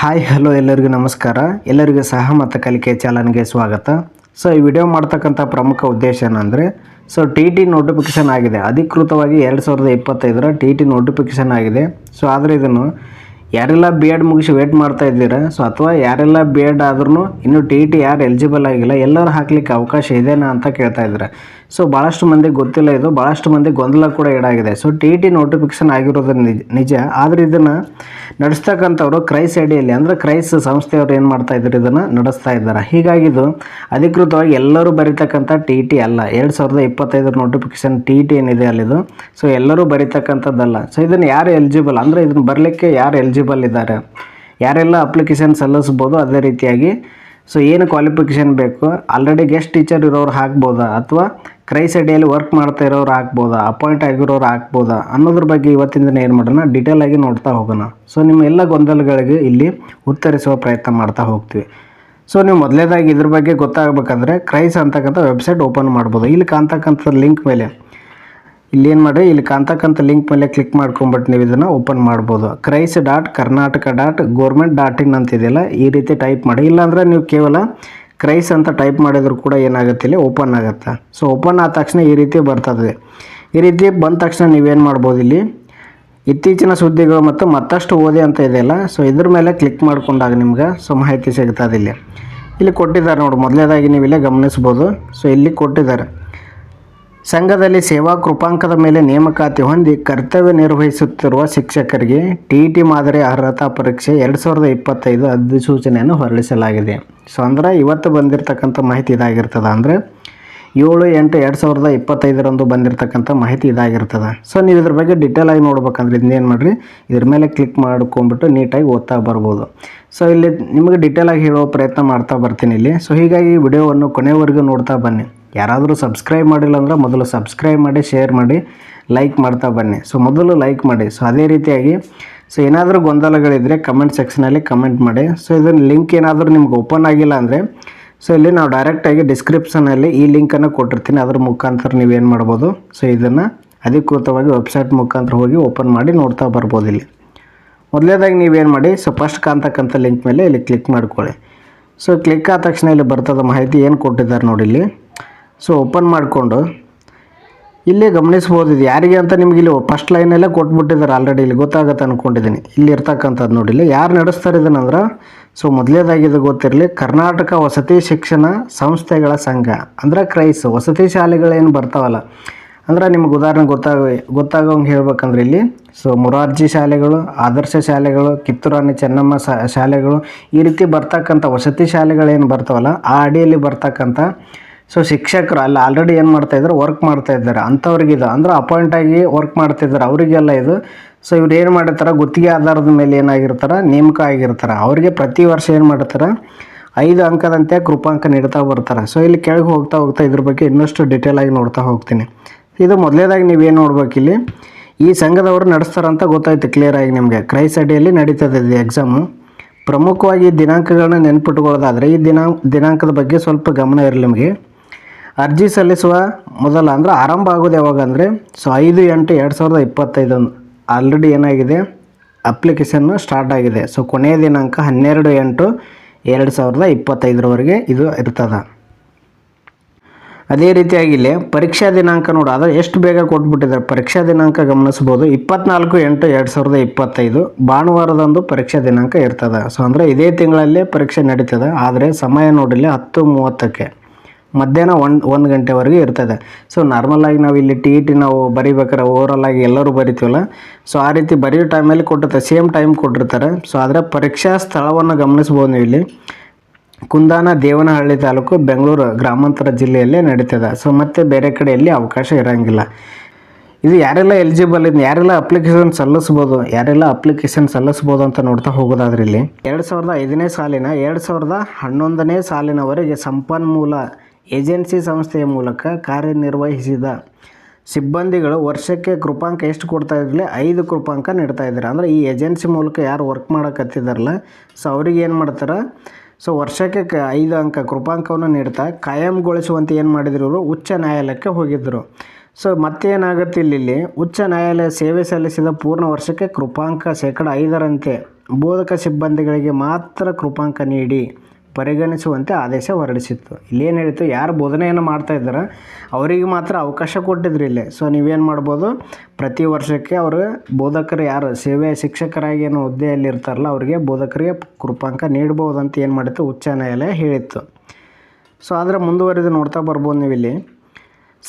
Hi hello ಎಲ್ಲರಿಗೂ ನಮಸ್ಕಾರ. ಎಲ್ಲರಿಗೂ ಸಹ ಮತ್ತು ಕಲಿಕೆ ಚಾಲನ್ಗೆ ಸ್ವಾಗತ. ಸೊ ಈ ವಿಡಿಯೋ ಮಾಡ್ತಕ್ಕಂಥ ಪ್ರಮುಖ ಉದ್ದೇಶ ಏನಂದರೆ ಸೊ ಟಿ ಟಿ ನೋಟಿಫಿಕೇಷನ್ ಆಗಿದೆ. ಅಧಿಕೃತವಾಗಿ ಎರಡು ಸಾವಿರದ ಇಪ್ಪತ್ತೈದರ ಟಿ ಟಿ ನೋಟಿಫಿಕೇಷನ್ ಆಗಿದೆ. ಸೊ ಆದರೆ ಇದನ್ನು ಯಾರೆಲ್ಲ ಬಿ ಎಡ್ ಮುಗಿಸಿ ವೇಟ್ ಮಾಡ್ತಾ ಇದ್ದೀರಾ? ಸೊ ಅಥವಾ ಯಾರೆಲ್ಲ ಬಿ ಎಡ್ ಆದ್ರೂ ಇನ್ನೂ ಟಿ ಟಿ ಯಾರು ಎಲಿಜಿಬಲ್ ಆಗಿಲ್ಲ, ಎಲ್ಲರೂ ಹಾಕ್ಲಿಕ್ಕೆ ಅವಕಾಶ ಇದೆಯಾ ಅಂತ ಕೇಳ್ತಾ ಇದ್ದಾರೆ? ಸೊ ಭಾಳಷ್ಟು ಮಂದಿ ಗೊತ್ತಿಲ್ಲ ಇದು. ಭಾಳಷ್ಟು ಮಂದಿ ಗೊಂದಲ ಕೂಡ ಈಡಾಗಿದೆ. ಸೊ ಟಿ ಟಿ ನೋಟಿಫಿಕೇಶನ್ ಆಗಿರೋದು ನಿಜ ಆದರೆ ಇದನ್ನು ನಡೆಸ್ತಕ್ಕಂಥವ್ರು ಕ್ರೈಸ್ ಅಡಿಯಲ್ಲಿ, ಅಂದರೆ ಕ್ರೈಸ್ ಸಂಸ್ಥೆಯವರು ಏನು ಮಾಡ್ತಾ ಇದ್ದಾರೆ, ಇದನ್ನು ನಡೆಸ್ತಾ ಇದ್ದಾರೆ. ಹೀಗಾಗಿ ಇದು ಅಧಿಕೃತವಾಗಿ ಎಲ್ಲರೂ ಬರೀತಕ್ಕಂಥ ಟಿ ಟಿ ಅಲ್ಲ. ಎರಡು ಸಾವಿರದ ಇಪ್ಪತ್ತೈದರ ನೋಟಿಫಿಕೇಶನ್ ಟಿ ಟಿ ಏನಿದೆ ಅಲ್ಲಿದು. ಸೊ ಎಲ್ಲರೂ ಬರೀತಕ್ಕಂಥದ್ದಲ್ಲ. ಸೊ ಇದನ್ನು ಯಾರು ಎಲಿಜಿಬಲ್ ಅಂದರೆ ಇದನ್ನು ಬರಲಿಕ್ಕೆ ಯಾರು ಎಲಿಜಿಬಲ್ ಇದ್ದಾರೆ? ಯಾರೆಲ್ಲ ಅಪ್ಲಿಕೇಶನ್ ಸಲ್ಲಿಸ್ಬೋದು ಅದೇ ರೀತಿಯಾಗಿ ಸೊ ಏನು ಕ್ವಾಲಿಫಿಕೇಷನ್ ಬೇಕು? ಆಲ್ರೆಡಿ ಗೆಸ್ಟ್ ಟೀಚರ್ ಇರೋರು ಹಾಕ್ಬೋದಾ ಅಥವಾ ಕ್ರೈಸ್ ಅಡಿಯಲ್ಲಿ ವರ್ಕ್ ಮಾಡ್ತಾ ಇರೋರು ಹಾಕ್ಬೋದಾ ಅಪಾಯಿಂಟ್ ಆಗಿರೋರು ಹಾಕ್ಬೋದಾ ಅನ್ನೋದ್ರ ಬಗ್ಗೆ ಇವತ್ತಿನ ದಿನ ಏನು ಮಾಡೋಣ? ಡೀಟೇಲ್ ಆಗಿ ನೋಡ್ತಾ ಹೋಗೋಣ. ಸೊ ನಿಮ್ಮ ಎಲ್ಲ ಗೊಂದಲಗಳಿಗೆ ಇಲ್ಲಿ ಉತ್ತರಿಸುವ ಪ್ರಯತ್ನ ಮಾಡ್ತಾ ಹೋಗ್ತೀವಿ. ಸೊ ನೀವು ಮೊದಲೇದಾಗಿ ಇದ್ರ ಬಗ್ಗೆ ಗೊತ್ತಾಗಬೇಕಂದ್ರೆ ಕ್ರೈಸ್ ಅಂತಕ್ಕಂಥ ವೆಬ್ಸೈಟ್ ಓಪನ್ ಮಾಡ್ಬೋದು. ಇಲ್ಲಿ ಕಾಣ್ತಕ್ಕಂಥ ಲಿಂಕ್ ಮೇಲೆ. ಇಲ್ಲಿ ಏನು ಮಾಡಿ ಇಲ್ಲಿ ಕಾಣ್ತಕ್ಕಂಥ ಲಿಂಕ್ ಮೇಲೆ ಕ್ಲಿಕ್ ಮಾಡ್ಕೊಂಬಿಟ್ಟು ನೀವು ಇದನ್ನು ಓಪನ್ ಮಾಡ್ಬೋದು. KREIS dot Karnataka dot government dot in ಅಂತಿದೆಯಲ್ಲ ಈ ರೀತಿ ಟೈಪ್ ಮಾಡಿ. ಇಲ್ಲಾಂದರೆ ನೀವು ಕೇವಲ ಕ್ರೈಸ್ ಅಂತ ಟೈಪ್ ಮಾಡಿದ್ರು ಕೂಡ ಏನಾಗುತ್ತೆ? ಇಲ್ಲಿ ಓಪನ್ ಆಗುತ್ತೆ. ಸೊ ಓಪನ್ ಆದ ತಕ್ಷಣ ಈ ರೀತಿ ಬರ್ತದೆ. ಈ ರೀತಿ ಬಂದ ತಕ್ಷಣ ನೀವೇನು ಮಾಡ್ಬೋದು ಇಲ್ಲಿ? ಇತ್ತೀಚಿನ ಸುದ್ದಿಗಳು ಮತ್ತು ಮತ್ತಷ್ಟು ಓದಿ ಅಂತ ಇದೆಯಲ್ಲ ಸೊ ಇದ್ರ ಮೇಲೆ ಕ್ಲಿಕ್ ಮಾಡ್ಕೊಂಡಾಗ ನಿಮ್ಗೆ ಸೊ ಮಾಹಿತಿ ಸಿಗ್ತದೆ ಇಲ್ಲಿ. ಇಲ್ಲಿ ಕೊಟ್ಟಿದ್ದಾರೆ ನೋಡಿ ಮೊದಲನೇದಾಗಿ ನೀವು ಇಲ್ಲೇ ಗಮನಿಸ್ಬೋದು. ಸೊ ಇಲ್ಲಿ ಕೊಟ್ಟಿದ್ದಾರೆ. ಸಂಘದಲ್ಲಿ ಸೇವಾ ಕೃಪಾಂಕದ ಮೇಲೆ ನೇಮಕಾತಿ ಹೊಂದಿ ಕರ್ತವ್ಯ ನಿರ್ವಹಿಸುತ್ತಿರುವ ಶಿಕ್ಷಕರಿಗೆ ಟಿ ಟಿ ಮಾದರಿ ಅರ್ಹತಾ ಪರೀಕ್ಷೆ ಎರಡು ಸಾವಿರದ ಇಪ್ಪತ್ತೈದು ಅಧಿಸೂಚನೆಯನ್ನು ಹೊರಡಿಸಲಾಗಿದೆ. ಸೊ, ಅಂದ್ರೆ ಇವತ್ತು ಬಂದಿರತಕ್ಕಂಥ ಮಾಹಿತಿ ಇದಾಗಿರ್ತದೆ ಅಂದರೆ ಏಳು ಎಂಟು ಎರಡು ಸಾವಿರದ ಇಪ್ಪತ್ತೈದರಂದು ಬಂದಿರತಕ್ಕಂಥ ಮಾಹಿತಿ ಇದಾಗಿರ್ತದೆ. ಸೊ, ನೀವು ಇದ್ರ ಬಗ್ಗೆ ಡಿಟೇಲ್ ಆಗಿ ನೋಡ್ಬೇಕಂದ್ರೆ ಇನ್ನೇನು ಮಾಡಿರಿ? ಇದ್ರ ಮೇಲೆ ಕ್ಲಿಕ್ ಮಾಡ್ಕೊಂಬಿಟ್ಟು ನೀಟಾಗಿ ಓದ್ತಾ ಬರ್ಬೋದು. ಸೊ, ಇಲ್ಲಿ ನಿಮಗೆ ಡಿಟೇಲ್ ಆಗಿ ಹೇಳೋ ಪ್ರಯತ್ನ ಮಾಡ್ತಾ ಬರ್ತೀನಿ ಇಲ್ಲಿ. ಸೊ, ಹೀಗಾಗಿ ವಿಡಿಯೋವನ್ನು ಕೊನೆವರೆಗೂ ನೋಡ್ತಾ ಬನ್ನಿ. ಯಾರಾದರೂ ಸಬ್ಸ್ಕ್ರೈಬ್ ಮಾಡಿಲ್ಲ ಅಂದ್ರೆ ಮೊದಲು ಸಬ್ಸ್ಕ್ರೈಬ್ ಮಾಡಿ ಶೇರ್ ಮಾಡಿ ಲೈಕ್ ಮಾಡ್ತಾ ಬನ್ನಿ. ಸೊ ಮೊದಲು ಲೈಕ್ ಮಾಡಿ. ಸೊ ಅದೇ ರೀತಿಯಾಗಿ ಸೊ ಏನಾದರೂ ಗೊಂದಲಗಳಿದ್ದರೆ ಕಮೆಂಟ್ ಸೆಕ್ಷನಲ್ಲಿ ಕಮೆಂಟ್ ಮಾಡಿ. ಸೊ ಇದನ್ನು ಲಿಂಕ್ ಏನಾದರೂ ನಿಮ್ಗೆ ಓಪನ್ ಆಗಿಲ್ಲ ಅಂದರೆ ಸೊ ಇಲ್ಲಿ ನಾವು ಡೈರೆಕ್ಟಾಗಿ ಡಿಸ್ಕ್ರಿಪ್ಷನಲ್ಲಿ ಈ ಲಿಂಕನ್ನು ಕೊಟ್ಟಿರ್ತೀನಿ. ಅದ್ರ ಮುಖಾಂತರ ನೀವೇನು ಮಾಡ್ಬೋದು? ಸೊ ಇದನ್ನು ಅಧಿಕೃತವಾಗಿ ವೆಬ್ಸೈಟ್ ಮುಖಾಂತರ ಹೋಗಿ ಓಪನ್ ಮಾಡಿ ನೋಡ್ತಾ ಬರ್ಬೋದು ಇಲ್ಲಿ. ಮೊದಲೇದಾಗಿ ನೀವೇನು ಮಾಡಿ? ಸೊ ಫಸ್ಟ್ ಕಾಣ್ತಕ್ಕಂಥ ಲಿಂಕ್ ಮೇಲೆ ಇಲ್ಲಿ ಕ್ಲಿಕ್ ಮಾಡ್ಕೊಳ್ಳಿ. ಸೊ ಕ್ಲಿಕ್ ಆದ ತಕ್ಷಣ ಇಲ್ಲಿ ಬರ್ತದ ಮಾಹಿತಿ ಏನು ಕೊಟ್ಟಿದ್ದಾರೆ ನೋಡಿ ಇಲ್ಲಿ. ಸೊ ಓಪನ್ ಮಾಡಿಕೊಂಡು ಇಲ್ಲೇ ಗಮನಿಸ್ಬೋದು ಇದು ಯಾರಿಗೆ ಅಂತ ನಿಮ್ಗೆ ಇಲ್ಲಿ ಫಸ್ಟ್ ಲೈನಲ್ಲೇ ಕೊಟ್ಬಿಟ್ಟಿದ್ದಾರೆ ಆಲ್ರೆಡಿ ಇಲ್ಲಿ ಗೊತ್ತಾಗುತ್ತೆ ಅಂದ್ಕೊಂಡಿದ್ದೀನಿ ಇಲ್ಲಿ ಇರ್ತಕ್ಕಂಥದ್ದು ನೋಡಿ, ಇಲ್ಲಿ ಯಾರು ನಡೆಸ್ತಾರೆ ಇದನ್ನಂದ್ರೆ? ಸೊ ಮೊದಲೇದಾಗಿದ್ದು ಗೊತ್ತಿರಲಿ, ಕರ್ನಾಟಕ ವಸತಿ ಶಿಕ್ಷಣ ಸಂಸ್ಥೆಗಳ ಸಂಘ, ಅಂದ್ರೆ ಕ್ರೈಸ್ ವಸತಿ ಶಾಲೆಗಳೇನು ಬರ್ತಾವಲ್ಲ. ಅಂದ್ರೆ ನಿಮ್ಗೆ ಉದಾಹರಣೆ ಗೊತ್ತಾಗ, ಗೊತ್ತಾಗೋಂಗೆ ಹೇಳ್ಬೇಕಂದ್ರೆ ಇಲ್ಲಿ ಸೊ ಮುರಾರ್ಜಿ ಶಾಲೆಗಳು, ಆದರ್ಶ ಶಾಲೆಗಳು, ಕಿತ್ತೂರಾಣಿ ಚೆನ್ನಮ್ಮ ಶಾಲೆಗಳು, ಈ ರೀತಿ ಬರ್ತಕ್ಕಂಥ ವಸತಿ ಶಾಲೆಗಳೇನು ಬರ್ತಾವಲ್ಲ, ಆ ಅಡಿಯಲ್ಲಿ ಬರ್ತಕ್ಕಂಥ ಸೊ ಶಿಕ್ಷಕರು ಅಲ್ಲಿ ಆಲ್ರೆಡಿ ಏನು ಮಾಡ್ತಾ ಇದ್ದಾರೆ ವರ್ಕ್ ಮಾಡ್ತಾ ಇದ್ದಾರೆ. ಅಂಥವ್ರಿಗೆ ಇದು, ಅಂದ್ರೆ ಅಪಾಯಿಂಟ್ ಆಗಿ ವರ್ಕ್ ಮಾಡ್ತಾಯಿದ್ದಾರೆ ಅವರಿಗೆಲ್ಲ ಇದು. ಸೊ ಇವ್ರು ಏನು ಮಾಡಿರ್ತಾರೆ? ಗುತ್ತಿಗೆ ಆಧಾರದ ಮೇಲೆ ಏನಾಗಿರ್ತಾರೆ? ನೇಮಕ ಆಗಿರ್ತಾರೆ. ಅವರಿಗೆ ಪ್ರತಿ ವರ್ಷ ಏನು ಮಾಡ್ತಾರೆ? ಐದು ಅಂಕದಂತೆ ಕೃಪಾಂಕ ನೀಡ್ತಾ ಬರ್ತಾರೆ. ಸೊ ಇಲ್ಲಿ ಕೆಳಗೆ ಹೋಗ್ತಾ ಹೋಗ್ತಾ ಇದ್ರ ಬಗ್ಗೆ ಇನ್ನಷ್ಟು ಡೀಟೇಲ್ ಆಗಿ ನೋಡ್ತಾ ಹೋಗ್ತೀನಿ. ಇದು ಮೊದಲೇದಾಗಿ ನೀವೇನು ನೋಡ್ಬೇಕು ಇಲ್ಲಿ? ಈ ಸಂಘದವರು ನಡೆಸ್ತಾರಂತ ಗೊತ್ತಾಯ್ತು ಕ್ಲಿಯರ್ ಆಗಿ ನಿಮಗೆ. ಕ್ರೈಸ್ ಅಡಿಯಲ್ಲಿ ನಡೀತದೆ ಇದು ಎಕ್ಸಾಮು ಪ್ರಮುಖವಾಗಿ ದಿನಾಂಕಗಳನ್ನ ನೆನ್ಪಿಟ್ಕೊಳ್ಳೋದಾದರೆ ಈ ದಿನಾಂಕ ದಿನಾಂಕದ ಬಗ್ಗೆ ಸ್ವಲ್ಪ ಗಮನ ಇರಲಿ ನಿಮಗೆ. ಅರ್ಜಿ ಸಲ್ಲಿಸುವ ಮೊದಲ ಅಂದರೆ ಆರಂಭ ಆಗೋದು ಯಾವಾಗ ಅಂದರೆ ಸೊ ಐದು ಎಂಟು ಎರಡು ಸಾವಿರದ ಇಪ್ಪತ್ತೈದು ಆಲ್ರೆಡಿ ಏನಾಗಿದೆ? ಅಪ್ಲಿಕೇಶನ್ನು ಸ್ಟಾರ್ಟ್ ಆಗಿದೆ. ಸೊ ಕೊನೆಯ ದಿನಾಂಕ ಹನ್ನೆರಡು ಎಂಟು ಎರಡು ಸಾವಿರದ ಇಪ್ಪತ್ತೈದರವರೆಗೆ ಇದು ಇರ್ತದೆ. ಅದೇ ರೀತಿಯಾಗಿ ಇಲ್ಲಿ ಪರೀಕ್ಷಾ ದಿನಾಂಕ ನೋಡು. ಅದು ಎಷ್ಟು ಬೇಗ ಕೊಟ್ಬಿಟ್ಟಿದ್ದಾರೆ? ಪರೀಕ್ಷಾ ದಿನಾಂಕ ಗಮನಿಸ್ಬೋದು ಇಪ್ಪತ್ನಾಲ್ಕು ಎಂಟು ಎರಡು ಸಾವಿರದ ಇಪ್ಪತ್ತೈದು ಭಾನುವಾರದಂದು ಪರೀಕ್ಷಾ ದಿನಾಂಕ ಇರ್ತದೆ. ಸೊ ಅಂದರೆ ಇದೇ ತಿಂಗಳಲ್ಲೇ ಪರೀಕ್ಷೆ ನಡೀತದೆ. ಆದರೆ ಸಮಯ ನೋಡಿಲ್ಲ ಹತ್ತು ಮೂವತ್ತಕ್ಕೆ. ಮಧ್ಯಾಹ್ನ ಒನ್ ಒಂದು ಗಂಟೆವರೆಗೆ ಇರ್ತದೆ. ಸೊ ನಾರ್ಮಲ್ ಆಗಿ ನಾವು ಇಲ್ಲಿ ಟಿ ಇ ಟಿ ನಾವು ಬರಿಬೇಕಾರೆ ಓವರಲ್ ಆಗಿ ಎಲ್ಲರೂ ಬರಿತೀವಲ್ಲ? ಸೊ ಆ ರೀತಿ ಬರೆಯೋ ಟೈಮಲ್ಲಿ ಕೊಟ್ಟಿರ್ತಾರೆ. ಸೇಮ್ ಟೈಮ್ ಕೊಟ್ಟಿರ್ತಾರೆ. ಸೊ ಆದರೆ ಪರೀಕ್ಷಾ ಸ್ಥಳವನ್ನು ಗಮನಿಸ್ಬೋದು ನೀವು ಇಲ್ಲಿ. ಕುಂದಾನ ದೇವನಹಳ್ಳಿ ತಾಲೂಕು ಬೆಂಗಳೂರು ಗ್ರಾಮಾಂತರ ಜಿಲ್ಲೆಯಲ್ಲೇ ನಡೀತದೆ. ಸೊ ಮತ್ತೆ ಬೇರೆ ಕಡೆಯಲ್ಲಿ ಅವಕಾಶ ಇರೋಂಗಿಲ್ಲ. ಇದು ಯಾರೆಲ್ಲ ಎಲಿಜಿಬಲ್ ಇದು ಯಾರೆಲ್ಲ ಅಪ್ಲಿಕೇಶನ್ ಸಲ್ಲಿಸ್ಬೋದು ಯಾರೆಲ್ಲ ಅಪ್ಲಿಕೇಶನ್ ಸಲ್ಲಿಸ್ಬೋದು ಅಂತ ನೋಡ್ತಾ ಹೋಗೋದಾದ್ರೆ ಇಲ್ಲಿ. ಎರಡು ಸಾವಿರದ ಐದನೇ ಸಾಲಿನ ಎರಡು ಸಾವಿರದ ಹನ್ನೊಂದನೇ ಸಾಲಿನವರೆಗೆ ಸಂಪನ್ಮೂಲ ಏಜೆನ್ಸಿ ಸಂಸ್ಥೆಯ ಮೂಲಕ ಕಾರ್ಯನಿರ್ವಹಿಸಿದ ಸಿಬ್ಬಂದಿಗಳು ವರ್ಷಕ್ಕೆ ಕೃಪಾಂಕ ಎಷ್ಟು ಕೊಡ್ತಾ ಇದ್ರಲಿ? ಐದು ಕೃಪಾಂಕ ನೀಡ್ತಾ ಇದ್ದಾರೆ. ಅಂದರೆ ಈ ಏಜೆನ್ಸಿ ಮೂಲಕ ಯಾರು ವರ್ಕ್ ಮಾಡೋಕತ್ತಿದಾರಲ್ಲ ಸೊ ಅವ್ರಿಗೆ ಏನು ಮಾಡ್ತಾರೆ? ಸೊ ವರ್ಷಕ್ಕೆ ಕ ಐದು ಅಂಕ ಕೃಪಾಂಕವನ್ನು ನೀಡ್ತಾ ಕಾಯಂಗೊಳಿಸುವಂತೆ ಏನು ಮಾಡಿದ್ರು ಇವರು? ಉಚ್ಚ ನ್ಯಾಯಾಲಯಕ್ಕೆ ಹೋಗಿದ್ದರು ಸೊ ಮತ್ತೇನಾಗುತ್ತೆ ಇಲ್ಲಿ ಉಚ್ಚ ನ್ಯಾಯಾಲಯ ಸೇವೆ ಸಲ್ಲಿಸಿದ ಪೂರ್ಣ ವರ್ಷಕ್ಕೆ ಕೃಪಾಂಕ ಶೇಕಡ ಐದರಂತೆ ಬೋಧಕ ಸಿಬ್ಬಂದಿಗಳಿಗೆ ಮಾತ್ರ ಕೃಪಾಂಕ ನೀಡಿ. ಪರಿಗಣಿಸುವಂತೆ ಆದೇಶ ಹೊರಡಿಸಿತ್ತು. ಇಲ್ಲೇನು ಹೇಳಿತ್ತು? ಯಾರು ಬೋಧನೆಯನ್ನು ಮಾಡ್ತಾ ಇದ್ದಾರೆ ಅವರಿಗೆ ಮಾತ್ರ ಅವಕಾಶ ಕೊಟ್ಟಿದ್ರು ಇಲ್ಲಿ. ಸೊ ನೀವೇನು ಮಾಡ್ಬೋದು? ಪ್ರತಿ ವರ್ಷಕ್ಕೆ ಅವರು ಬೋಧಕರು ಯಾರು ಸೇವೆ ಶಿಕ್ಷಕರಾಗಿ ಏನು ಹುದ್ದೆಯಲ್ಲಿ ಇರ್ತಾರಲ್ಲ, ಅವರಿಗೆ ಬೋಧಕರಿಗೆ ಕೃಪಾಂಕ ನೀಡ್ಬೋದು ಅಂತ ಏನು ಮಾಡಿತ್ತು? ಉಚ್ಚ ನ್ಯಾಯಾಲಯ ಹೇಳಿತ್ತು. ಸೊ ಆದರೆ ಮುಂದುವರೆದು ನೋಡ್ತಾ ಬರ್ಬೋದು ನೀವು ಇಲ್ಲಿ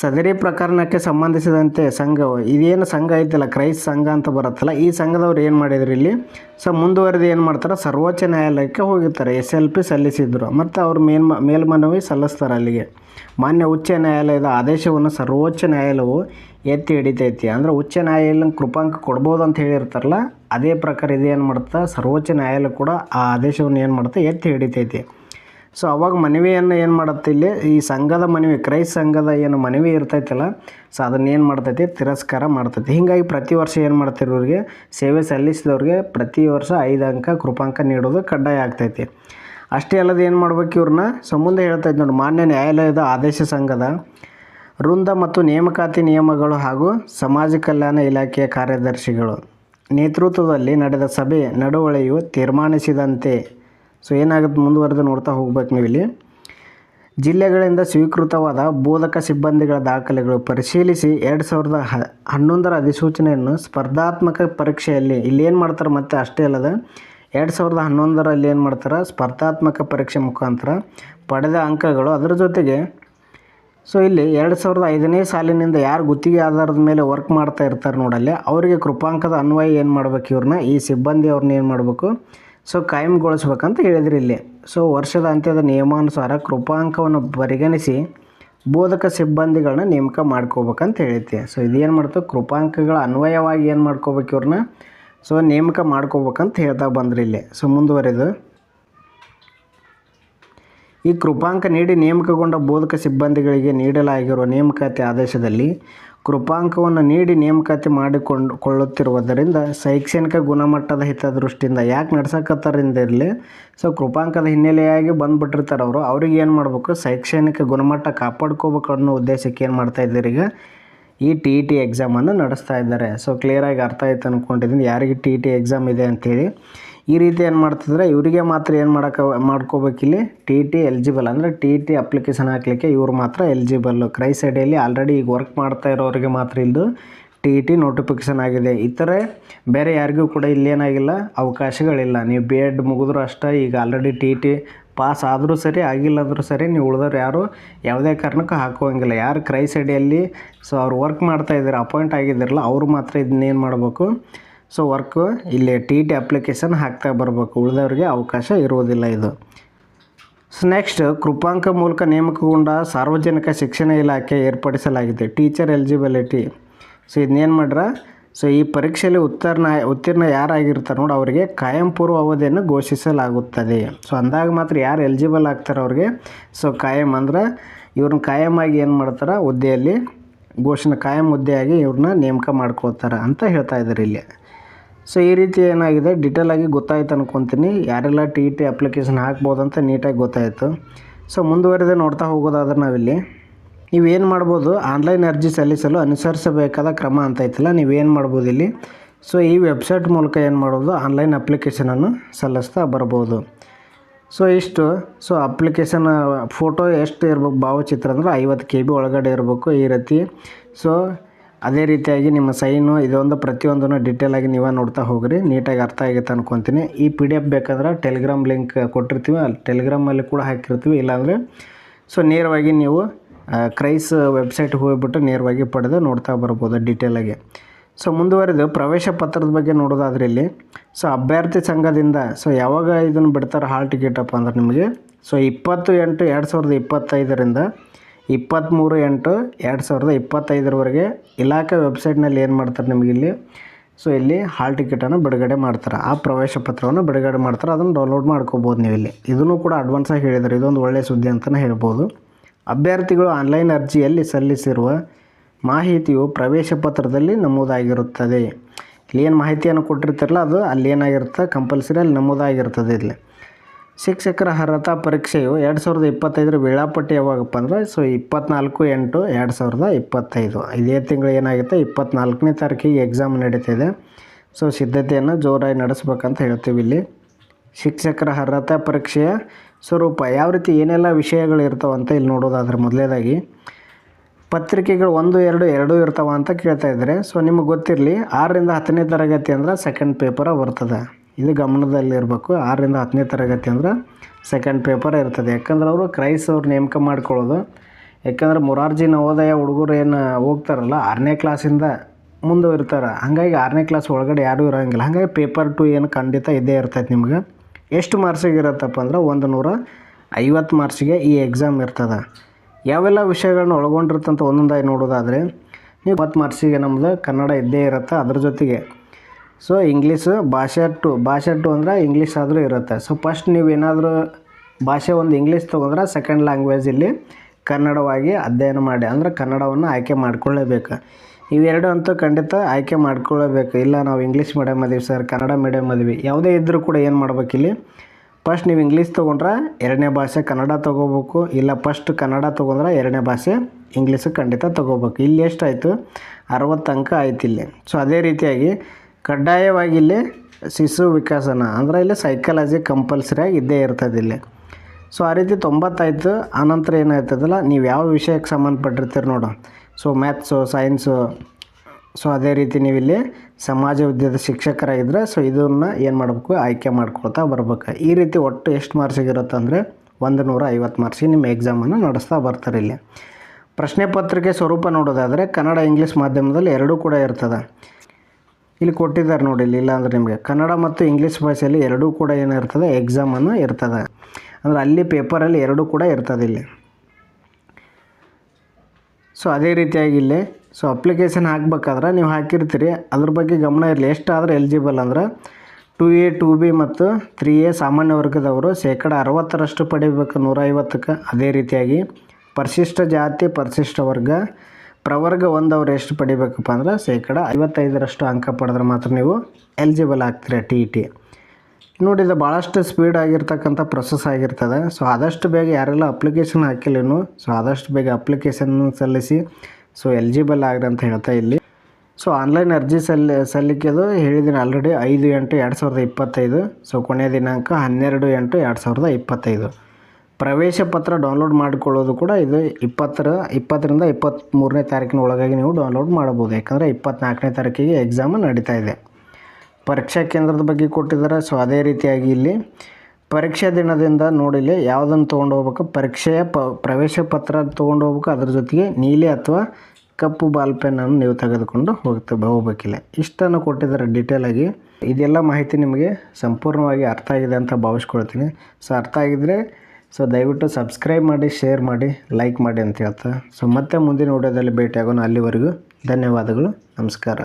ಸದರಿ ಪ್ರಕರಣಕ್ಕೆ ಸಂಬಂಧಿಸಿದಂತೆ ಸಂಘ, ಇದೇನು ಸಂಘ ಐತಲ್ಲ ಕ್ರೈಸ್ಟ್ ಸಂಘ ಅಂತ ಬರುತ್ತಲ್ಲ, ಈ ಸಂಘದವ್ರು ಏನು ಮಾಡಿದ್ರು ಇಲ್ಲಿ? ಸೊ ಮುಂದುವರೆದು ಏನು ಮಾಡ್ತಾರೆ? ಸರ್ವೋಚ್ಚ ನ್ಯಾಯಾಲಯಕ್ಕೆ ಹೋಗಿರ್ತಾರೆ, ಎಸ್ ಎಲ್ ಪಿ ಸಲ್ಲಿಸಿದ್ರು. ಮತ್ತು ಅವ್ರು ಮೇಲ್ ಮೇಲ್ಮನವಿ ಸಲ್ಲಿಸ್ತಾರೆ ಅಲ್ಲಿಗೆ. ಮಾನ್ಯ ಉಚ್ಚ ನ್ಯಾಯಾಲಯದ ಆದೇಶವನ್ನು ಸರ್ವೋಚ್ಚ ನ್ಯಾಯಾಲಯವು ಎತ್ತಿ ಹಿಡಿತೈತಿ. ಅಂದ್ರೆ ಉಚ್ಚ ನ್ಯಾಯಾಲಯ ಕೃಪಾಂಕ ಕೊಡ್ಬೋದು ಅಂತ ಹೇಳಿರ್ತಾರಲ್ಲ, ಅದೇ ಪ್ರಕಾರ ಇದೇನು ಮಾಡ್ತಾ, ಸರ್ವೋಚ್ಚ ನ್ಯಾಯಾಲಯ ಕೂಡ ಆ ಆದೇಶವನ್ನು ಏನು ಮಾಡ್ತಾ, ಎತ್ತಿ ಹಿಡಿತೈತಿ. ಸೊ ಅವಾಗ ಮನವಿಯನ್ನು ಏನು ಮಾಡುತ್ತೆ ಇಲ್ಲಿ? ಈ ಸಂಘದ ಮನವಿ, ಕ್ರೈಸ್ತ ಸಂಘದ ಏನು ಮನವಿ ಇರ್ತೈತಲ್ಲ ಸೊ ಅದನ್ನ ಏನು ಮಾಡ್ತೈತಿ? ತಿರಸ್ಕಾರ ಮಾಡ್ತೈತಿ. ಹೀಗಾಗಿ ಪ್ರತಿ ವರ್ಷ ಏನು ಮಾಡ್ತಿರೋರಿಗೆ ಸೇವೆ ಸಲ್ಲಿಸಿದವ್ರಿಗೆ ಪ್ರತಿ ವರ್ಷ ಐದು ಅಂಕ ಕೃಪಾಂಕ ನೀಡೋದು ಕಡ್ಡಾಯ ಆಗ್ತೈತಿ. ಅಷ್ಟೇ ಅಲ್ಲದೆ ಏನು ಮಾಡ್ಬೇಕು ಇವ್ರನ್ನ? ಸೊ ಮುಂದೆ ಹೇಳ್ತೈತೆ ನೋಡಿ, ಮಾನ್ಯ ನ್ಯಾಯಾಲಯದ ಆದೇಶ ಸಂಘದ ವೃಂದ ಮತ್ತು ನೇಮಕಾತಿ ನಿಯಮಗಳು ಹಾಗೂ ಸಮಾಜ ಕಲ್ಯಾಣ ಇಲಾಖೆಯ ಕಾರ್ಯದರ್ಶಿಗಳು ನೇತೃತ್ವದಲ್ಲಿ ನಡೆದ ಸಭೆ ನಡವಳಿಯು ತೀರ್ಮಾನಿಸಿದಂತೆ ಸೊ ಏನಾಗುತ್ತೆ ಮುಂದುವರೆದು ನೋಡ್ತಾ ಹೋಗ್ಬೇಕು ನೀವು ಇಲ್ಲಿ ಜಿಲ್ಲೆಗಳಿಂದ ಸ್ವೀಕೃತವಾದ ಬೋಧಕ ಸಿಬ್ಬಂದಿಗಳ ದಾಖಲೆಗಳು ಪರಿಶೀಲಿಸಿ ಎರಡು ಸಾವಿರದ ಹ, ಹನ್ನೊಂದರ ಅಧಿಸೂಚನೆಯನ್ನು ಸ್ಪರ್ಧಾತ್ಮಕ ಪರೀಕ್ಷೆಯಲ್ಲಿ ಇಲ್ಲಿ ಏನು ಮಾಡ್ತಾರೆ ಮತ್ತೆ ಅಷ್ಟೇ ಅಲ್ಲದ ಎರಡು ಸಾವಿರದ ಹನ್ನೊಂದರಲ್ಲಿ ಏನು ಮಾಡ್ತಾರೆ? ಸ್ಪರ್ಧಾತ್ಮಕ ಪರೀಕ್ಷೆ ಮುಖಾಂತರ ಪಡೆದ ಅಂಕಗಳು ಅದರ ಜೊತೆಗೆ. ಸೊ ಇಲ್ಲಿ ಎರಡು ಸಾವಿರದ ಐದನೇ ಸಾಲಿನಿಂದ ಯಾರು ಗುತ್ತಿಗೆ ಆಧಾರದ ಮೇಲೆ ವರ್ಕ್ ಮಾಡ್ತಾ ಇರ್ತಾರೆ ನೋಡಲ್ಲಿ, ಅವರಿಗೆ ಕೃಪಾಂಕದ ಅನ್ವಯ ಏನು ಮಾಡ್ಬೇಕು ಇವ್ರನ್ನ? ಈ ಸಿಬ್ಬಂದಿ ಅವ್ರನ್ನ ಏನು ಮಾಡಬೇಕು? ಸೊ ಕಾಯಂಗೊಳಿಸ್ಬೇಕಂತ ಹೇಳಿದ್ರಿ ಇಲ್ಲಿ. ಸೊ ವರ್ಷದ ಅಂತ್ಯದ ನಿಯಮಾನುಸಾರ ಕೃಪಾಂಕವನ್ನು ಪರಿಗಣಿಸಿ ಬೋಧಕ ಸಿಬ್ಬಂದಿಗಳನ್ನ ನೇಮಕ ಮಾಡ್ಕೋಬೇಕಂತ ಹೇಳೈತಿ ಸೊ ಇದೇನು ಮಾಡ್ತು? ಕೃಪಾಂಕಗಳ ಅನ್ವಯವಾಗಿ ಏನು ಮಾಡ್ಕೋಬೇಕು ಇವ್ರನ್ನ? ಸೊ ನೇಮಕ ಮಾಡ್ಕೋಬೇಕಂತ ಹೇಳ್ತಾ ಬಂದ್ರಿ ಇಲ್ಲಿ. ಸೊ ಮುಂದುವರೆದು. ಈ ಕೃಪಾಂಕ ನೀಡಿ ನೇಮಕಗೊಂಡ ಬೋಧಕ ಸಿಬ್ಬಂದಿಗಳಿಗೆ ನೀಡಲಾಗಿರುವ ನೇಮಕಾತಿ ಆದೇಶದಲ್ಲಿ ಕೃಪಾಂಕವನ್ನು ನೀಡಿ ನೇಮಕಾತಿ ಮಾಡಿಕೊಂಡು ಕೊಳ್ಳುತ್ತಿರುವುದರಿಂದ ಶೈಕ್ಷಣಿಕ ಗುಣಮಟ್ಟದ ಹಿತದೃಷ್ಟಿಯಿಂದ ಯಾಕೆ ನಡ್ಸಕತ್ತಾರಿಂದ ಇರಲಿ ಸೊ ಕೃಪಾಂಕದ ಹಿನ್ನೆಲೆಯಾಗಿ ಬಂದುಬಿಟ್ಟಿರ್ತಾರೆ ಅವರು. ಅವ್ರಿಗೆ ಏನು ಮಾಡಬೇಕು? ಶೈಕ್ಷಣಿಕ ಗುಣಮಟ್ಟ ಕಾಪಾಡ್ಕೋಬೇಕು ಅನ್ನೋ ಉದ್ದೇಶಕ್ಕೆ ಏನು ಮಾಡ್ತಾ ಇದ್ದಾರೆ ಈಗ? ಈ ಟಿ ಇ ಟಿ ಎಕ್ಸಾಮನ್ನು ನಡೆಸ್ತಾ ಇದ್ದಾರೆ. ಸೊ ಕ್ಲಿಯರಾಗಿ ಅರ್ಥ ಆಯ್ತು ಅಂದ್ಕೊಂಡಿದ್ದೀನಿ ಯಾರಿಗೆ ಟಿ ಇ ಟಿ ಎಕ್ಸಾಮ್ ಇದೆ ಅಂಥೇಳಿ ಈ ರೀತಿ ಏನು ಮಾಡ್ತಿದ್ರೆ ಇವರಿಗೆ ಮಾತ್ರ ಏನು ಮಾಡೋಕೆ ಮಾಡ್ಕೋಬೇಕಿಲ್ಲಿ ಟಿ ಟಿ ಎಲಿಜಿಬಲ್ ಅಂದರೆ ಟಿ ಟಿ ಅಪ್ಲಿಕೇಶನ್ ಹಾಕಲಿಕ್ಕೆ ಇವರು ಮಾತ್ರ ಎಲಿಜಿಬಲ್ಲು ಕ್ರೈಸ್ ಅಡಿಯಲ್ಲಿ ಆಲ್ರೆಡಿ ಈಗ ವರ್ಕ್ ಮಾಡ್ತಾ ಇರೋರಿಗೆ ಮಾತ್ರ ಇದು ಟಿ ಟಿ ನೋಟಿಫಿಕೇಷನ್ ಆಗಿದೆ. ಇತರೆ ಬೇರೆ ಯಾರಿಗೂ ಕೂಡ ಇಲ್ಲೇನಾಗಿಲ್ಲ ಅವಕಾಶಗಳಿಲ್ಲ. ನೀವು ಬಿ ಎಡ್ ಮುಗಿದ್ರು ಅಷ್ಟೇ, ಈಗ ಆಲ್ರೆಡಿ ಟಿ ಟಿ ಪಾಸ್ ಆದರೂ ಸರಿ, ಆಗಿಲ್ಲಾದರೂ ಸರಿ, ನೀವು ಉಳಿದವ್ರು ಯಾರು ಯಾವುದೇ ಕಾರಣಕ್ಕೂ ಹಾಕೋಂಗಿಲ್ಲ. ಯಾರು ಕ್ರೈಸ್ ಅಡಿಯಲ್ಲಿ ಸೊ ಅವ್ರು ವರ್ಕ್ ಮಾಡ್ತಾ ಇದ್ದಾರೆ ಅಪಾಯಿಂಟ್ ಆಗಿದ್ದಿರಲ್ಲ, ಅವರು ಮಾತ್ರ ಇದನ್ನೇನು ಮಾಡಬೇಕು? ಸೊ ವರ್ಕು ಇಲ್ಲಿ ಟಿ ಟಿ ಅಪ್ಲಿಕೇಶನ್ ಹಾಕ್ತಾ ಬರಬೇಕು. ಉಳಿದವ್ರಿಗೆ ಅವಕಾಶ ಇರುವುದಿಲ್ಲ ಇದು. ಸೊ ನೆಕ್ಸ್ಟ್ ಕೃಪಾಂಕ ಮೂಲಕ ನೇಮಕಗೊಂಡ ಸಾರ್ವಜನಿಕ ಶಿಕ್ಷಣ ಇಲಾಖೆ ಏರ್ಪಡಿಸಲಾಗಿದೆ. ಟೀಚರ್ ಎಲಿಜಿಬಿಲಿಟಿ ಸೊ ಇದನ್ನೇನು ಮಾಡ್ರ? ಸೊ ಈ ಪರೀಕ್ಷೆಯಲ್ಲಿ ಉತ್ತೀರ್ಣ ಉತ್ತೀರ್ಣ ಯಾರಾಗಿರ್ತಾರೆ ನೋಡಿ ಅವರಿಗೆ ಕಾಯಂ ಪೂರ್ವ ಅವಧಿಯನ್ನು ಘೋಷಿಸಲಾಗುತ್ತದೆ. ಸೊ ಅಂದಾಗ ಮಾತ್ರ ಯಾರು ಎಲಿಜಿಬಲ್ ಆಗ್ತಾರೆ ಅವ್ರಿಗೆ ಸೊ ಕಾಯಂ ಅಂದ್ರೆ ಇವ್ರನ್ನ ಕಾಯಂ ಆಗಿ ಏನು ಮಾಡ್ತಾರೆ? ಹುದ್ದೆಯಲ್ಲಿ ಘೋಷಣೆ, ಕಾಯಂ ಹುದ್ದೆಯಾಗಿ ಇವ್ರನ್ನ ನೇಮಕ ಮಾಡ್ಕೋತಾರೆ ಅಂತ ಹೇಳ್ತಾ ಇದ್ದಾರೆ ಇಲ್ಲಿ. ಸೊ ಈ ರೀತಿ ಏನಾಗಿದೆ? ಡಿಟೇಲ್ ಆಗಿ ಗೊತ್ತಾಯ್ತು ಅನ್ಕೊತೀನಿ. ಯಾರೆಲ್ಲ ಟಿ ಟಿ ಅಪ್ಲಿಕೇಶನ್ ಅಂತ ನೀಟಾಗಿ ಗೊತ್ತಾಯಿತು. ಸೊ ಮುಂದುವರೆದೇ ನೋಡ್ತಾ ಹೋಗೋದಾದ್ರೆ ನಾವಿಲ್ಲಿ. ನೀವೇನು ಮಾಡ್ಬೋದು? ಆನ್ಲೈನ್ ಅರ್ಜಿ ಸಲ್ಲಿಸಲು ಅನುಸರಿಸಬೇಕಾದ ಕ್ರಮ ಅಂತ ಐತಲ್ಲ ನೀವೇನು ಮಾಡ್ಬೋದು ಇಲ್ಲಿ? ಸೊ ಈ ವೆಬ್ಸೈಟ್ ಮೂಲಕ ಏನು ಮಾಡ್ಬೋದು ಆನ್ಲೈನ್ ಅಪ್ಲಿಕೇಶನನ್ನು ಸಲ್ಲಿಸ್ತಾ ಬರ್ಬೋದು. ಸೊ ಇಷ್ಟು. ಸೊ ಅಪ್ಲಿಕೇಶನ್ ಫೋಟೋ ಎಷ್ಟು ಇರ್ಬೇಕು? ಭಾವಚಿತ್ರ ಅಂದ್ರೆ ಐವತ್ತು ಕೆ ಬಿ ಒಳಗಡೆ ಇರಬೇಕು ಈ ರೀತಿ. ಸೊ ಅದೇ ರೀತಿಯಾಗಿ ನಿಮ್ಮ ಸೈನು, ಇದೊಂದು ಪ್ರತಿಯೊಂದನ್ನು ಡೀಟೇಲಾಗಿ ನೀವೇ ನೋಡ್ತಾ ಹೋಗ್ರಿ. ನೀಟಾಗಿ ಅರ್ಥ ಆಗೈತೆ ಅನ್ಕೊತೀನಿ. ಈ ಪಿ ಡಿ ಎಫ್ ಬೇಕಂದ್ರೆ ಟೆಲಿಗ್ರಾಮ್ ಲಿಂಕ್ ಕೊಟ್ಟಿರ್ತೀವಿ. ಅಲ್ಲಿ ಟೆಲಿಗ್ರಾಮಲ್ಲಿ ಕೂಡ ಹಾಕಿರ್ತೀವಿ. ಇಲ್ಲಾಂದರೆ ಸೊ, ನೇರವಾಗಿ ನೀವು ಕ್ರೈಸ್ ವೆಬ್ಸೈಟ್ಗೆ ಹೋಗಿಬಿಟ್ಟು ನೇರವಾಗಿ ಪಡೆದು ನೋಡ್ತಾ ಬರ್ಬೋದು ಡೀಟೇಲಾಗಿ ಸೊ, ಮುಂದುವರೆದು, ಪ್ರವೇಶ ಪತ್ರದ ಬಗ್ಗೆ ನೋಡೋದಾದ್ರೆ ಇಲ್ಲಿ, ಸೊ, ಅಭ್ಯರ್ಥಿ ಸಂಘದಿಂದ, ಸೊ, ಯಾವಾಗ ಇದನ್ನು ಬಿಡ್ತಾರೆ ಹಾಲ್ ಟಿಕೆಟಪ್ಪ ಅಂದ್ರೆ ನಿಮಗೆ, ಸೊ, ಇಪ್ಪತ್ತು ಎಂಟು ಎರಡು ಸಾವಿರದ ಇಪ್ಪತ್ತೈದರಿಂದ ಇಪ್ಪತ್ತ್ಮೂರು ಎಂಟು ಎರಡು ಸಾವಿರದ ಇಪ್ಪತ್ತೈದರವರೆಗೆ ಇಲಾಖೆ ವೆಬ್ಸೈಟ್ನಲ್ಲಿ ಏನು ಮಾಡ್ತಾರೆ ನಿಮಗೆ ಇಲ್ಲಿ? ಸೊ, ಇಲ್ಲಿ ಹಾಲ್ ಟಿಕೆಟನ್ನು ಬಿಡುಗಡೆ ಮಾಡ್ತಾರೆ. ಆ ಪ್ರವೇಶ ಪತ್ರವನ್ನು ಬಿಡುಗಡೆ ಮಾಡ್ತಾರೆ. ಅದನ್ನು ಡೌನ್ಲೋಡ್ ಮಾಡ್ಕೋಬೋದು ನೀವು ಇಲ್ಲಿ. ಇದನ್ನು ಕೂಡ ಅಡ್ವಾನ್ಸಾಗಿ ಹೇಳಿದ್ದಾರೆ. ಇದೊಂದು ಒಳ್ಳೆಯ ಸುದ್ದಿ ಅಂತಲೇ ಹೇಳ್ಬೋದು. ಅಭ್ಯರ್ಥಿಗಳು ಆನ್ಲೈನ್ ಅರ್ಜಿಯಲ್ಲಿ ಸಲ್ಲಿಸಿರುವ ಮಾಹಿತಿಯು ಪ್ರವೇಶ ಪತ್ರದಲ್ಲಿ ನಮೂದಾಗಿರುತ್ತದೆ. ಇಲ್ಲಿ ಏನು ಮಾಹಿತಿಯನ್ನು ಕೊಟ್ಟಿರ್ತಾರಲ್ಲ, ಅದು ಅಲ್ಲಿ ಏನಾಗಿರುತ್ತೆ? ಕಂಪಲ್ಸರಿ ಅಲ್ಲಿ ನಮೂದಾಗಿರ್ತದೆ ಇಲ್ಲಿ. ಶಿಕ್ಷಕರ ಅರ್ಹತಾ ಪರೀಕ್ಷೆಯು ಎರಡು ಸಾವಿರದ ಇಪ್ಪತ್ತೈದರ ವೇಳಾಪಟ್ಟಿ ಯಾವಾಗಪ್ಪ ಅಂದರೆ, ಸೊ ಇಪ್ಪತ್ನಾಲ್ಕು ಎಂಟು ಎರಡು ಸಾವಿರದ ಇಪ್ಪತ್ತೈದು. ಇದೇ ತಿಂಗಳು ಏನಾಗುತ್ತೆ, ಇಪ್ಪತ್ನಾಲ್ಕನೇ ತಾರೀಕಿಗೆ ಎಕ್ಸಾಮ್ ನಡೀತಿದೆ. ಸೊ ಸಿದ್ಧತೆಯನ್ನು ಜೋರಾಗಿ ನಡೆಸ್ಬೇಕಂತ ಹೇಳ್ತೀವಿ ಇಲ್ಲಿ. ಶಿಕ್ಷಕರ ಅರ್ಹತಾ ಪರೀಕ್ಷೆಯ ಸ್ವರೂಪ, ಯಾವ ರೀತಿ ಏನೆಲ್ಲ ವಿಷಯಗಳು ಇರ್ತಾವಂತ ಇಲ್ಲಿ ನೋಡೋದಾದ್ರೆ ಮೊದಲೇದಾಗಿ. ಪತ್ರಿಕೆಗಳು ಒಂದು, ಎರಡು, ಎರಡೂ ಇರ್ತಾವ ಅಂತ ಕೇಳ್ತಾ ಇದ್ದಾರೆ. ಸೊ ನಿಮಗೆ ಗೊತ್ತಿರಲಿ, ಆರರಿಂದ ಹತ್ತನೇ ತರಗತಿ ಅಂದ್ರೆ ಸೆಕೆಂಡ್ ಪೇಪರ ಬರ್ತದೆ. ಇದು ಗಮನದಲ್ಲಿರಬೇಕು. ಆರರಿಂದ ಹತ್ತನೇ ತರಗತಿ ಅಂದ್ರೆ ಸೆಕೆಂಡ್ ಪೇಪರ್ ಇರ್ತದೆ. ಯಾಕಂದ್ರೆ ಅವರು ಕ್ರೈಸ್ ಅವ್ರು ನೇಮಕ ಮಾಡ್ಕೊಳ್ಳೋದು. ಯಾಕಂದ್ರೆ ಮೊರಾರ್ಜಿ ನವೋದಯ ಹುಡುಗರು ಏನು ಹೋಗ್ತಾರಲ್ಲ, ಆರನೇ ಕ್ಲಾಸಿಂದ ಮುಂದೆ ಇರ್ತಾರೆ. ಹಾಗಾಗಿ ಆರನೇ ಕ್ಲಾಸ್ ಒಳಗಡೆ ಯಾರೂ ಇರೋಂಗಿಲ್ಲ. ಹಾಗಾಗಿ ಪೇಪರ್ ಟು ಏನು ಖಂಡಿತ ಇದ್ದೇ ಇರ್ತೈತೆ ನಿಮ್ಗೆ. ಎಷ್ಟು ಮಾರ್ಕ್ಸಿಗೆ ಇರುತ್ತಪ್ಪ ಅಂದ್ರೆ ಒಂದು ನೂರ ಐವತ್ತು ಮಾರ್ಕ್ಸಿಗೆ ಈ ಎಕ್ಸಾಮ್ ಇರ್ತದೆ. ಯಾವೆಲ್ಲ ವಿಷಯಗಳನ್ನ ಒಳಗೊಂಡಿರ್ತಂತ ಒಂದೊಂದಾಗಿ ನೋಡೋದಾದರೆ, ನೀವು ಹತ್ತು ಮಾರ್ಕ್ಸಿಗೆ ನಮ್ಮದು ಕನ್ನಡ ಇದ್ದೇ ಇರುತ್ತೆ. ಅದ್ರ ಜೊತೆಗೆ ಸೊ ಇಂಗ್ಲೀಷ್ ಭಾಷೆ ಟು ಭಾಷೆ ಟು ಅಂದ್ರೆ ಇಂಗ್ಲೀಷ್ ಆದರೂ ಇರುತ್ತೆ. ಸೊ ಫಸ್ಟ್ ನೀವು ಏನಾದರೂ ಭಾಷೆ ಒಂದು ಇಂಗ್ಲೀಷ್ ತೊಗೊಂಡ್ರೆ ಸೆಕೆಂಡ್ ಲ್ಯಾಂಗ್ವೇಜ್ ಇಲ್ಲಿ ಕನ್ನಡವಾಗಿ ಅಧ್ಯಯನ ಮಾಡಿ. ಅಂದರೆ ಕನ್ನಡವನ್ನು ಆಯ್ಕೆ ಮಾಡ್ಕೊಳ್ಳೇಬೇಕು. ಇವೆರಡು ಅಂತೂ ಖಂಡಿತ ಆಯ್ಕೆ ಮಾಡ್ಕೊಳ್ಳೇಬೇಕು. ಇಲ್ಲ ನಾವು ಇಂಗ್ಲೀಷ್ ಮೀಡಿಯಮ್ ಅದೀವಿ ಸರ್ ಕನ್ನಡ ಮೀಡಿಯಮ್ ಅದೀವಿ ಯಾವುದೇ ಇದ್ದರೂ ಕೂಡ ಏನು ಮಾಡ್ಬೇಕಿಲ್ಲಿ ಫಸ್ಟ್ ನೀವು ಇಂಗ್ಲೀಷ್ ತೊಗೊಂಡ್ರೆ ಎರಡನೇ ಭಾಷೆ ಕನ್ನಡ ತೊಗೋಬೇಕು. ಇಲ್ಲ ಫಸ್ಟ್ ಕನ್ನಡ ತೊಗೊಂಡ್ರೆ ಎರಡನೇ ಭಾಷೆ ಇಂಗ್ಲೀಷು ಖಂಡಿತ ತೊಗೋಬೇಕು. ಇಲ್ಲಿ ಎಷ್ಟಾಯಿತು ಅರವತ್ತು ಅಂಕ ಆಯ್ತು ಇಲ್ಲಿ. ಸೊ ಅದೇ ರೀತಿಯಾಗಿ ಕಡ್ಡಾಯವಾಗಿ ಇಲ್ಲಿ ಶಿಶು ವಿಕಾಸನ, ಅಂದರೆ ಇಲ್ಲಿ ಸೈಕಾಲಜಿ ಕಂಪಲ್ಸರಿಯಾಗಿ ಇದ್ದೇ ಇರ್ತದೆ ಇಲ್ಲಿ. ಸೊ ಆ ರೀತಿ ತೊಂಬತ್ತಾಯ್ತು, ಆನಂತರ ಏನಾಯ್ತದಲ್ಲ, ನೀವು ಯಾವ ವಿಷಯಕ್ಕೆ ಸಂಬಂಧಪಟ್ಟಿರ್ತೀರಿ ನೋಡು. ಸೊ ಮ್ಯಾಥ್ಸು ಸೈನ್ಸು ಸೊ ಅದೇ ರೀತಿ ನೀವು ಇಲ್ಲಿ ಸಮಾಜ ವಿದ್ಯದ ಶಿಕ್ಷಕರಾಗಿದ್ದರೆ ಸೊ ಇದನ್ನು ಏನು ಮಾಡಬೇಕು, ಆಯ್ಕೆ ಮಾಡ್ಕೊಳ್ತಾ ಬರ್ಬೇಕು. ಈ ರೀತಿ ಒಟ್ಟು ಎಷ್ಟು ಮಾರ್ಕ್ಸಿಗೆ ಇರುತ್ತೆ ಅಂದರೆ ಒಂದು ನೂರ ಐವತ್ತು ಮಾರ್ಕ್ಸಿಗೆ ನಿಮ್ಮ ಎಕ್ಸಾಮನ್ನು ನಡೆಸ್ತಾ ಬರ್ತಾರೆ ಇಲ್ಲಿ. ಪ್ರಶ್ನೆ ಪತ್ರಿಕೆ ಸ್ವರೂಪ ನೋಡೋದಾದರೆ, ಕನ್ನಡ, ಇಂಗ್ಲೀಷ್ ಮಾಧ್ಯಮದಲ್ಲಿ ಎರಡೂ ಕೂಡ ಇರ್ತದೆ. ಇಲ್ಲಿ ಕೊಟ್ಟಿದ್ದಾರೆ ನೋಡಿ, ಇಲ್ಲಿ ಇಲ್ಲಾಂದ್ರೆ ನಿಮಗೆ. ಕನ್ನಡ ಮತ್ತು ಇಂಗ್ಲೀಷ್ ಭಾಷೆಯಲ್ಲಿ ಎರಡೂ ಕೂಡ ಏನಿರ್ತದೆ ಎಕ್ಸಾಮನ್ನು ಇರ್ತದೆ. ಅಂದರೆ ಅಲ್ಲಿ ಪೇಪರಲ್ಲಿ ಎರಡೂ ಕೂಡ ಇರ್ತದೆ ಇಲ್ಲಿ. ಸೊ ಅದೇ ರೀತಿಯಾಗಿ ಇಲ್ಲಿ. ಸೊ ಅಪ್ಲಿಕೇಶನ್ ಹಾಕ್ಬೇಕಾದ್ರೆ ನೀವು ಹಾಕಿರ್ತೀರಿ. ಅದ್ರ ಬಗ್ಗೆ ಗಮನ ಇರಲಿ. ಎಷ್ಟಾದರೂ ಎಲಿಜಿಬಲ್ ಅಂದ್ರೆ ಟು ಎ ಟು ಬಿ ಮತ್ತು ತ್ರೀ ಎ ಸಾಮಾನ್ಯ ವರ್ಗದವರು ಶೇಕಡ ಅರವತ್ತರಷ್ಟು ಪಡಿಬೇಕು ನೂರ ಐವತ್ತಕ್ಕೆ ಅದೇ ರೀತಿಯಾಗಿ ಪರಿಶಿಷ್ಟ ಜಾತಿ, ಪರಿಶಿಷ್ಟ ವರ್ಗ ಪ್ರವರ್ಗ ಒಂದವ್ರು ಎಷ್ಟು ಪಡಿಬೇಕಪ್ಪ ಅಂದ್ರೆ ಶೇಕಡ ಐವತ್ತೈದರಷ್ಟು ಅಂಕ ಪಡೆದ್ರೆ ಮಾತ್ರ ನೀವು ಎಲಿಜಿಬಲ್ ಆಗ್ತೀರ ಟಿ ಇ ಟಿ ನೋಡಿ, ಇದು ಭಾಳಷ್ಟು ಸ್ಪೀಡ್ ಆಗಿರ್ತಕ್ಕಂಥ ಪ್ರೊಸೆಸ್ ಆಗಿರ್ತದೆ. ಸೊ ಆದಷ್ಟು ಬೇಗ ಯಾರೆಲ್ಲ ಅಪ್ಲಿಕೇಶನ್ ಹಾಕಿಲ್ಲೇನು ಸೊ ಆದಷ್ಟು ಬೇಗ ಅಪ್ಲಿಕೇಶನ್ ಸಲ್ಲಿಸಿ ಸೊ ಎಲಿಜಿಬಲ್ ಆಗ್ರಿ ಅಂತ ಹೇಳ್ತಾ ಇಲ್ಲಿ. ಸೊ ಆನ್ಲೈನ್ ಅರ್ಜಿ ಸಲ್ಲಿ, ಸಲ್ಲಿಕೆದು ಹೇಳಿದ್ದೀನಿ ಆಲ್ರೆಡಿ ಐದು ಎಂಟು ಎರಡು ಸಾವಿರದ ಇಪ್ಪತ್ತೈದು. ಸೊ ಕೊನೆಯ ದಿನಾಂಕ ಹನ್ನೆರಡು ಎಂಟು ಎರಡು ಸಾವಿರದ ಇಪ್ಪತ್ತೈದು. ಪ್ರವೇಶ ಪತ್ರ ಡೌನ್ಲೋಡ್ ಮಾಡಿಕೊಳ್ಳೋದು ಕೂಡ ಇದು ಇಪ್ಪತ್ತರ, ಇಪ್ಪತ್ತರಿಂದ ಇಪ್ಪತ್ತ್ಮೂರನೇ ತಾರೀಕಿನ ಒಳಗಾಗಿ ನೀವು ಡೌನ್ಲೋಡ್ ಮಾಡ್ಬೋದು ಯಾಕಂದರೆ ಇಪ್ಪತ್ತ್ನಾಲ್ಕನೇ ತಾರೀಕಿಗೆ ಎಕ್ಸಾಮ್ ನಡೀತಾ ಇದೆ. ಪರೀಕ್ಷಾ ಕೇಂದ್ರದ ಬಗ್ಗೆ ಕೊಟ್ಟಿದ್ದಾರೆ. ಸೊ ಅದೇ ರೀತಿಯಾಗಿ ಇಲ್ಲಿ ಪರೀಕ್ಷಾ ದಿನದಿಂದ ನೋಡಿಲಿ ಯಾವುದನ್ನು ತೊಗೊಂಡು ಹೋಗ್ಬೇಕು? ಪರೀಕ್ಷೆಯ ಪ, ಪ್ರವೇಶ ಪತ್ರ ತೊಗೊಂಡು ಹೋಗ್ಬೇಕು. ಅದ್ರ ಜೊತೆಗೆ ನೀಲಿ ಅಥವಾ ಕಪ್ಪು ಬಾಲ್ ಪೆನ್ನನ್ನು ನೀವು ತೆಗೆದುಕೊಂಡು ಹೋಗ್ತಾ, ಹೋಗ್ಬೇಕಿಲ್ಲ. ಇಷ್ಟನ್ನು ಕೊಟ್ಟಿದ್ದಾರೆ ಡೀಟೇಲಾಗಿ ಇದೆಲ್ಲ ಮಾಹಿತಿ ನಿಮಗೆ ಸಂಪೂರ್ಣವಾಗಿ ಅರ್ಥ ಆಗಿದೆ ಅಂತ ಭಾವಿಸ್ಕೊಳ್ತೀನಿ. ಸೊ ಅರ್ಥ ಆಗಿದ್ದರೆ ಸೊ ದಯವಿಟ್ಟು ಸಬ್ಸ್ಕ್ರೈಬ್ ಮಾಡಿ ಶೇರ್ ಮಾಡಿ ಲೈಕ್ ಮಾಡಿ ಅಂತ ಹೇಳ್ತಾ. ಸೊ ಮತ್ತೆ ಮುಂದಿನ ವಿಡಿಯೋದಲ್ಲಿ ಭೇಟಿಯಾಗೋಣ. ಅಲ್ಲಿವರೆಗೂ ಧನ್ಯವಾದಗಳು. ನಮಸ್ಕಾರ.